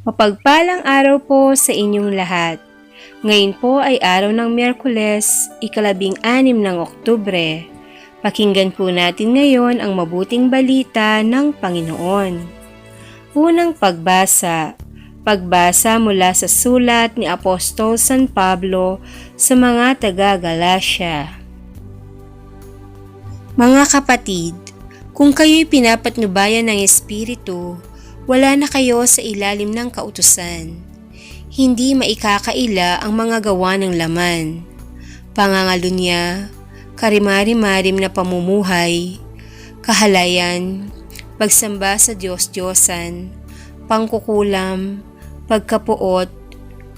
Mapagpalang araw po sa inyong lahat. Ngayon po ay araw ng Miyerkules, ikalabing anim ng Oktubre. Pakinggan po natin ngayon ang mabuting balita ng Panginoon. Unang pagbasa. Pagbasa mula sa sulat ni Apostol San Pablo sa mga taga-Galasya. Mga kapatid, kung kayo'y pinapatnubayan ng Espiritu, wala na kayo sa ilalim ng kautusan. Hindi maikakaila ang mga gawa ng laman. Pangangalunya, karimari-marim na pamumuhay, kahalayan, pagsamba sa Diyos-Diyosan, pangkukulam, pagkapuot,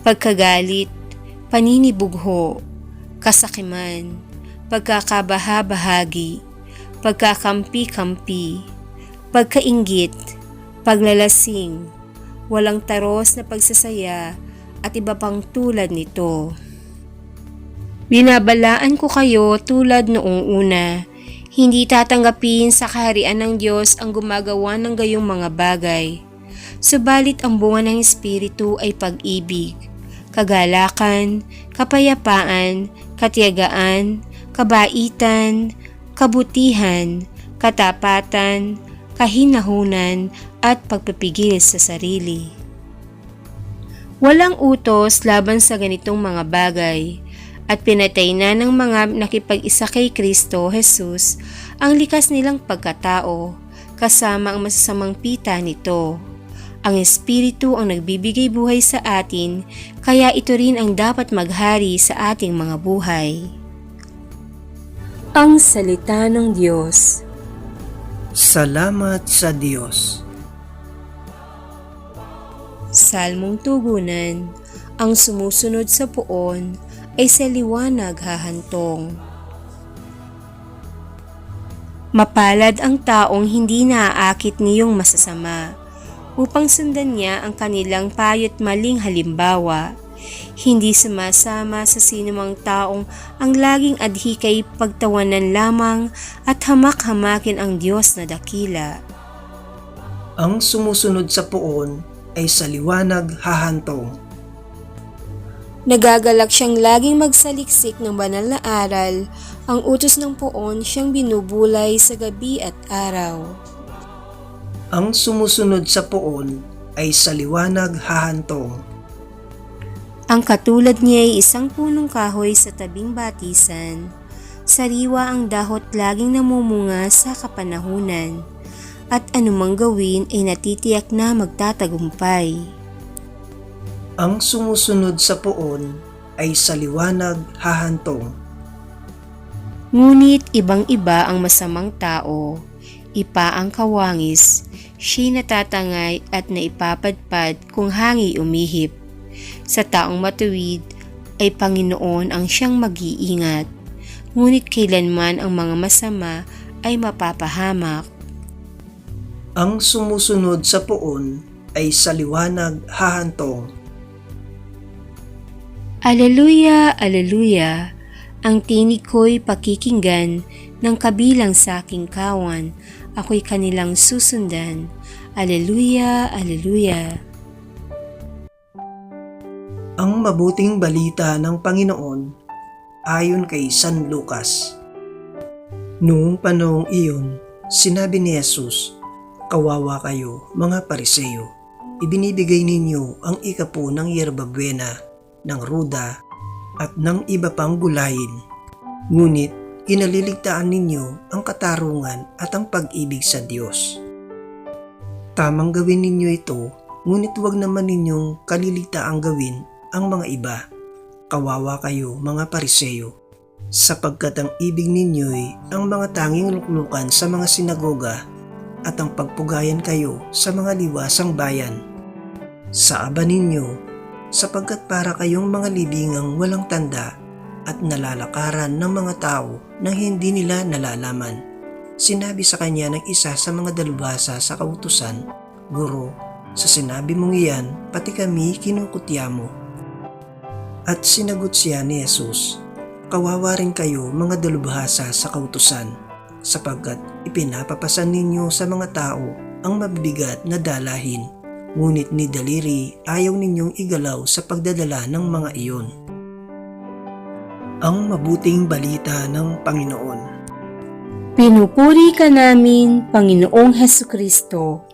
pagkagalit, paninibugho, kasakiman, pagkakabaha-bahagi, pagkakampi-kampi, pagkaingit, paglalasing, walang taros na pagsasaya at iba pang tulad nito. Binabalaan ko kayo tulad noong una, hindi tatanggapin sa kaharian ng Diyos ang gumagawa ng gayong mga bagay. Subalit ang bunga ng Espiritu ay pag-ibig, kagalakan, kapayapaan, katiyagaan, kabaitan, kabutihan, katapatan, kahinahunan, at pagpapigil sa sarili. Walang utos laban sa ganitong mga bagay at pinatay na ng mga nakipag-isa kay Kristo Jesus ang likas nilang pagkatao kasama ang masasamang pita nito. Ang Espiritu ang nagbibigay buhay sa atin kaya ito rin ang dapat maghari sa ating mga buhay. Ang Salita ng Diyos Salamat sa Diyos. Salmong Tugunan Ang sumusunod sa puon ay sa liwanag hahantong. Mapalad ang taong hindi naaakit niyong masasama upang sundan niya ang kanilang payot maling halimbawa. Hindi sumasama sa sinumang taong ang laging adhi kay pagtawanan lamang at hamak-hamakin ang Diyos na dakila. Ang sumusunod sa puon ay sa liwanag hahantong. Nagagalak siyang laging magsaliksik ng banal na aral, ang utos ng poon siyang binubulay sa gabi at araw. Ang sumusunod sa puon ay sa liwanag hahantong. Ang katulad niya ay isang punong kahoy sa tabing batisan. Sariwa ang dahot laging namumunga sa kapanahunan at anumang gawin ay natitiyak na magtatagumpay. Ang sumusunod sa puon ay sa liwanag hahantong. Ngunit ibang-iba ang masamang tao, ipa ang kawangis, siya'y natatangay at naipapadpad kung hangi umihip. Sa taong matuwid ay Panginoon ang siyang mag-iingat, ngunit kailanman ang mga masama ay mapapahamak. Ang sumusunod sa puon ay sa liwanag hahantong. Aleluya, aleluya, ang tinig ko'y pakikinggan ng kabilang sa aking kawan, ako'y kanilang susundan. Aleluya, aleluya. Ang mabuting balita ng Panginoon ayon kay San Lucas. Noong panahong iyon, sinabi ni Jesus, Kawawa kayo, mga pariseyo. Ibinibigay ninyo ang ikapo ng yerbabuena, ng ruda, at ng iba pang gulayin. Ngunit, kinaliligtaan ninyo ang katarungan at ang pag-ibig sa Diyos. Tamang gawin ninyo ito, ngunit huwag naman ninyong kaliligtaang gawin ang mga iba. Kawawa kayo mga pariseyo, sapagkat ang ibig ninyo'y ang mga tanging luklukan sa mga sinagoga at ang pagpugayan kayo sa mga liwasang bayan. Sa aba ninyo, sapagkat para kayong mga libingang walang tanda at nalalakaran ng mga tao na hindi nila nalalaman. Sinabi sa kanya ng isa sa mga dalubhasa sa kautusan, Guro, sa sinabi mong iyan, pati kami kinukutya mo. At sinagot siya ni Jesus, Kawawa rin kayo mga dalubhasa sa kautusan, sapagkat ipinapapasan ninyo sa mga tao ang mabibigat na dalahin, ngunit ni daliri ayaw ninyong igalaw sa pagdadala ng mga iyon. Ang mabuting balita ng Panginoon. Pinupuri ka namin, Panginoong Heso Kristo.